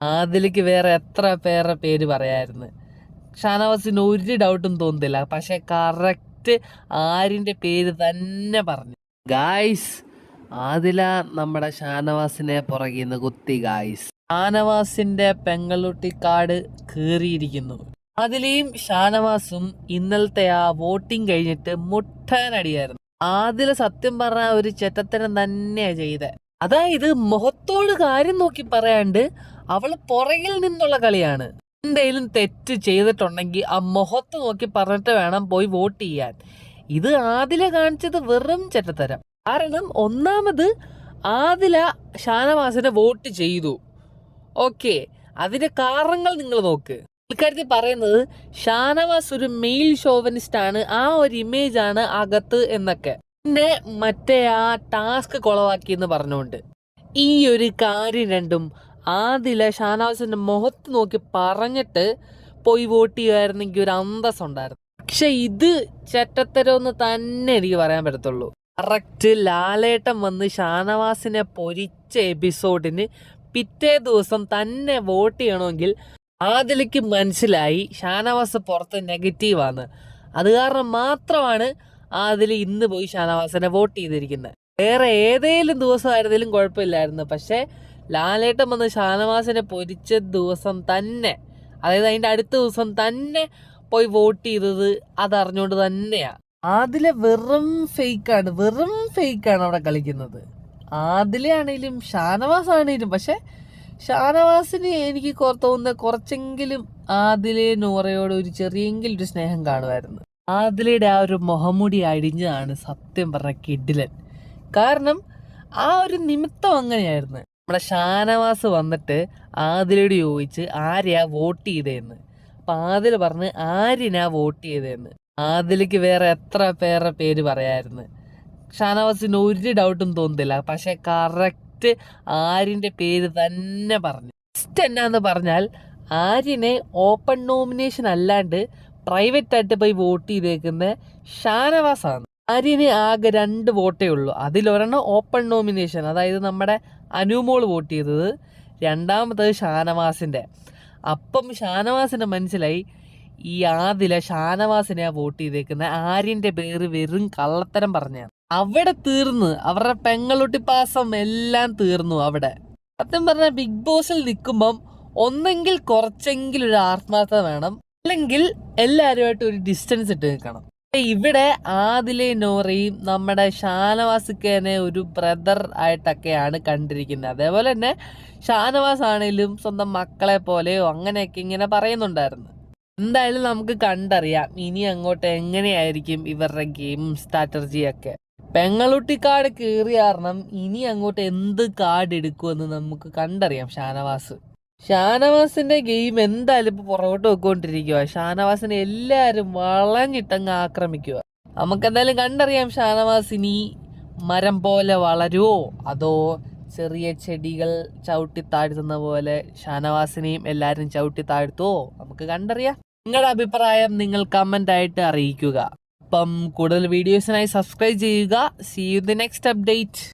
ആദിലേക്ക് വേറെ എത്ര പേരുടെ പേര് പറയായിരുന്നു? ഷാനവാസിന് ഒരു ഡൗട്ടും തോന്നുന്നില്ല. പക്ഷെ കറക്റ്റ് ആരിന്റെ പേര് തന്നെ പറഞ്ഞു. ഗായ്സ് ആദില നമ്മുടെ ഷാനവാസിനെ പുറകിൽ നിന്ന് കുത്തി ഗായ്സ് ഷാനവാസിന്റെ പെങ്ങളുട്ടിക്കാട് കീറിയിരിക്കുന്നു ആദിലയും ഷാനവാസും ഇന്നലത്തെ ആ വോട്ടിംഗ് കഴിഞ്ഞിട്ട് മുട്ടാനടിയായിരുന്നു. ആദില സത്യം പറഞ്ഞ ഒരു ചെറ്റത്തരം തന്നെയാണ് ചെയ്തത് അതായത് മുഖത്തോട് കാര്യം നോക്കി പറയാണ്ട് അവൾ പുറകിൽ നിന്നുള്ള കളിയാണ്. എന്തെങ്കിലും തെറ്റ് ചെയ്തിട്ടുണ്ടെങ്കിൽ ആ മുഖത്ത് നോക്കി പറഞ്ഞിട്ട് വേണം പോയി വോട്ട് ചെയ്യാൻ. ഇത് ആദില കാണിച്ചത് വെറും ചെറ്റത്തരം. കാരണം ഒന്നാമത് ആദില ഷാനവാസിനെ വോട്ട് ചെയ്തു. ഓക്കെ അതിന്റെ കാരണങ്ങൾ നിങ്ങൾ നോക്ക്. ഇക്കാര്യത്തിൽ പറയുന്നത് ഷാനവാസ് ഒരു മെയിൽ ഷോവനിസ്റ്റ് ആണ് ആ ഒരു ഇമേജ് ആണ് അകത്ത് എന്നൊക്കെ. പിന്നെ മറ്റേ ആ ടാസ്ക് കൊളവാക്കി എന്ന് പറഞ്ഞുകൊണ്ട്. ഈ ഒരു കാര്യം രണ്ടും ആദില ഷാനാസിന്റെ മുഖത്ത് നോക്കി പറഞ്ഞിട്ട് പോയി വോട്ട് ചെയ്യുമായിരുന്നെങ്കിൽ ഒരു അന്തസ് ഉണ്ടായിരുന്നു പക്ഷെ ഇത് ചെറ്റത്തരമെന്ന് തന്നെ എനിക്ക് പറയാൻ പറ്റത്തുള്ളൂ. കറക്റ്റ് ലാലേട്ടൻ വന്ന് ഷാനവാസിനെ പൊരിച്ച എപ്പിസോഡിന് പിറ്റേ ദിവസം തന്നെ വോട്ട് ചെയ്യണമെങ്കിൽ ആദിലയ്ക്ക് മനസ്സിലായി ഷാനവാസ് പുറത്ത് നെഗറ്റീവാണ് അത് കാരണം മാത്രമാണ് ആദിൽ ഇന്ന് പോയി ഷാനവാസിനെ വോട്ട് ചെയ്തിരിക്കുന്നത്. വേറെ ഏതേലും ദിവസമായിരുന്നാലും കുഴപ്പമില്ലായിരുന്നു. പക്ഷേ ലാലേട്ടൻ വന്ന് ഷാനവാസിനെ പൊരിച്ച ദിവസം തന്നെ അതായത് അതിന്റെ അടുത്ത ദിവസം തന്നെ പോയി വോട്ട് ചെയ്തത് അതറിഞ്ഞുകൊണ്ട് തന്നെയാ. ആദിലെ വെറും ഫേക്കാണ് വെറും ഫേക്കാണ് അവിടെ കളിക്കുന്നത്. ആദിലെ ആണെങ്കിലും ഷാനവാസ് ആണെങ്കിലും പക്ഷെ ഷാനവാസിന് എനിക്ക് തോന്നുന്ന കുറച്ചെങ്കിലും ആദിലെ നോറയോട് ഒരു ചെറിയെങ്കിലും ഒരു സ്നേഹം കാണുമായിരുന്നു. ആദിലയുടെ ആ ഒരു മുഖമുടി അടിഞ്ഞതാണ് സത്യം പറഞ്ഞ കിഡിലൻ. കാരണം ആ ഒരു നിമിത്തം അങ്ങനെയായിരുന്നു. നമ്മുടെ ഷാനവാസ് വന്നിട്ട് ആദിലോട് ചോദിച്ച് ആരെയാ വോട്ട് ചെയ്തതെന്ന് അപ്പം ആദിൽ പറഞ്ഞ് ആരിനാ വോട്ട് ചെയ്തതെന്ന് ആദിലേക്ക് വേറെ എത്ര പേരുടെ പേര് പറയായിരുന്നു. ഷാനവാസിന് ഒരു ഡൗട്ടും തോന്നുന്നില്ല. പക്ഷെ കറക്റ്റ് ആരിന്റെ പേര് തന്നെ പറഞ്ഞു. ഫസ്റ്റ് എന്നാന്ന് പറഞ്ഞാൽ ആര്യനെ ഓപ്പൺ നോമിനേഷൻ അല്ലാണ്ട് പ്രൈവറ്റ് ആയിട്ട് പോയി വോട്ട് ചെയ്തേക്കുന്ന ഷാനവാസാണ്. ആര്യന് ആകെ രണ്ട് വോട്ടേ ഉള്ളൂ. അതിലൊരെണ്ണം ഓപ്പൺ നോമിനേഷൻ അതായത് നമ്മുടെ അനുമോൾ വോട്ട് ചെയ്തത്. രണ്ടാമത്തത് ഷാനവാസിന്റെ അപ്പം ഷാനവാസിന് മനസ്സിലായി ഈ ആദില ഷാനവാസിനെ വോട്ട് ചെയ്തേക്കുന്ന. ആര്യന്റെ പേര് വെറും കള്ളത്തരം പറഞ്ഞാണ് അവിടെ തീർന്ന് അവരുടെ പെങ്ങളൊട്ടിപ്പാസം എല്ലാം തീർന്നു അവിടെ. സത്യം പറഞ്ഞ ബിഗ് ബോസിൽ നിൽക്കുമ്പം ഒന്നെങ്കിൽ കുറച്ചെങ്കിലും ഒരു ആത്മാർത്ഥത വേണം. അല്ലെങ്കിൽ എല്ലാവരുമായിട്ട് ഒരു ഡിസ്റ്റൻസ് ഇട്ട് നിൽക്കണം. ഇവിടെ ആദിലെ നോറയും നമ്മുടെ ഷാനവാസിക്കനെ ഒരു ബ്രദർ ആയിട്ടൊക്കെയാണ് കണ്ടിരിക്കുന്നത്. അതേപോലെ തന്നെ ഷാനവാസ് ആണെങ്കിലും സ്വന്തം മക്കളെ പോലെയോ അങ്ങനെയൊക്കെ ഇങ്ങനെ പറയുന്നുണ്ടായിരുന്നു. എന്തായാലും നമുക്ക് കണ്ടറിയാം ഇനി അങ്ങോട്ട് എങ്ങനെയായിരിക്കും ഇവരുടെ ഗെയിം സ്ട്രാറ്റജി ഒക്കെ. പെങ്ങളുട്ടി കാർഡ് കീറി കാരണം ഇനി അങ്ങോട്ട് എന്ത് കാർഡ് എടുക്കുമെന്ന് നമുക്ക് കണ്ടറിയാം ഷാനവാസ്. ഷാനവാസിന്റെ ഗെയിം എന്തായാലും ഇപ്പൊ പുറകോട്ട് പോയിക്കൊണ്ടിരിക്കുക ഷാനവാസിനെ എല്ലാരും വളഞ്ഞിട്ടങ്ങ് ആക്രമിക്കുക നമുക്ക് എന്തായാലും കണ്ടറിയാം ഷാനവാസിനി മരം പോലെ വളരുമോ അതോ ചെറിയ ചെടികൾ ചവിട്ടി താഴ്ത്തുന്ന പോലെ ഷാനവാസിനെയും എല്ലാരും ചവിട്ടി താഴ്ത്തുവോ? നമുക്ക് കണ്ടറിയാം. നിങ്ങളുടെ അഭിപ്രായം നിങ്ങൾ കമന്റ് ആയിട്ട് അറിയിക്കുക. അപ്പം കൂടുതൽ വീഡിയോസിനായി സബ്സ്ക്രൈബ് ചെയ്യുക. See you the next update